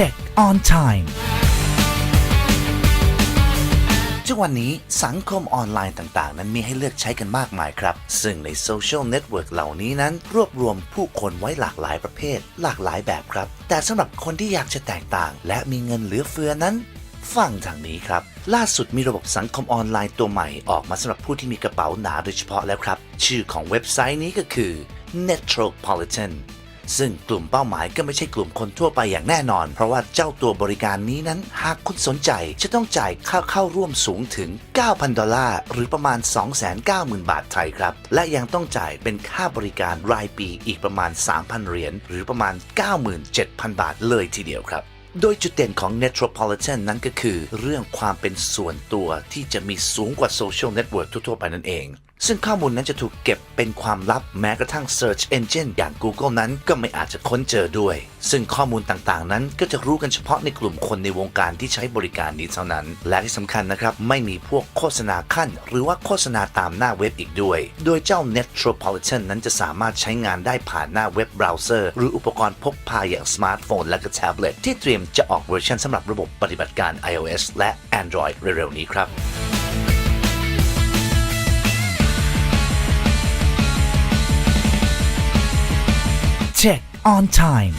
Check on time ทุกวันนี้สังคมออนไลน์ต่างๆ นั้นมีให้เลือกใช้กันมากมายครับ ซึ่งในโซเชียลเน็ตเวิร์กเหล่านี้นั้น รวบรวมผู้คนไว้หลากหลายประเภท หลากหลายแบบครับ แต่สำหรับคนที่อยากจะแตกต่าง และมีเงินเหลือเฟือนั้น ฟังทางนี้ครับ ล่าสุดมีระบบสังคมออนไลน์ตัวใหม่ออกมาสำหรับผู้ที่มีกระเป๋าหนาโดยเฉพาะแล้วครับ ชื่อของเว็บไซต์นี้ก็คือ Metropolitan ซึ่งกลุ่มเป้าหมายก็ไม่ใช่กลุ่มคนทั่วไปอย่างแน่นอน เพราะว่าเจ้าตัวบริการนี้นั้น หากคุณสนใจจะต้องจ่ายค่าเข้าร่วมสูงถึง 9,000 ดอลลาร์ หรือประมาณ 290,000 บาทไทยครับ และยังต้องจ่ายเป็นค่าบริการรายปีอีกประมาณ 3,000 เหรียญหรือประมาณ 97,000 บาทเลยทีเดียวครับโดยจุดเด่นของ Metropolitan นั้นก็คือ เรื่องความเป็นส่วนตัวที่จะมีสูงกว่าโซเชียลเน็ตเวิร์กทั่วๆไปนั่นเองซึ่งข้อมูลนั้นจะถูกเก็บเป็นความลับแม้กระทั่ง Search Engine อย่าง Google นั้นก็ไม่อาจจะค้นเจอด้วย ซึ่งข้อมูลต่างๆ นั้นก็จะรู้กันเฉพาะในกลุ่มคนในวงการที่ใช้บริการนี้เท่านั้น และที่สำคัญนะครับ ไม่มีพวกโฆษณาขั้น หรือว่าโฆษณาตามหน้าเว็บอีกด้วย โดยเจ้า Metropolitan นั้นจะสามารถใช้งานได้ผ่านหน้าเว็บเบราว์เซอร์หรืออุปกรณ์พกพาอย่างสมาร์ทโฟนและก็แท็บเล็ตที่เตรียมจะออกเวอร์ชันสำหรับระบบปฏิบัติการ iOS และ Android เร็วๆนี้ครับ Check on time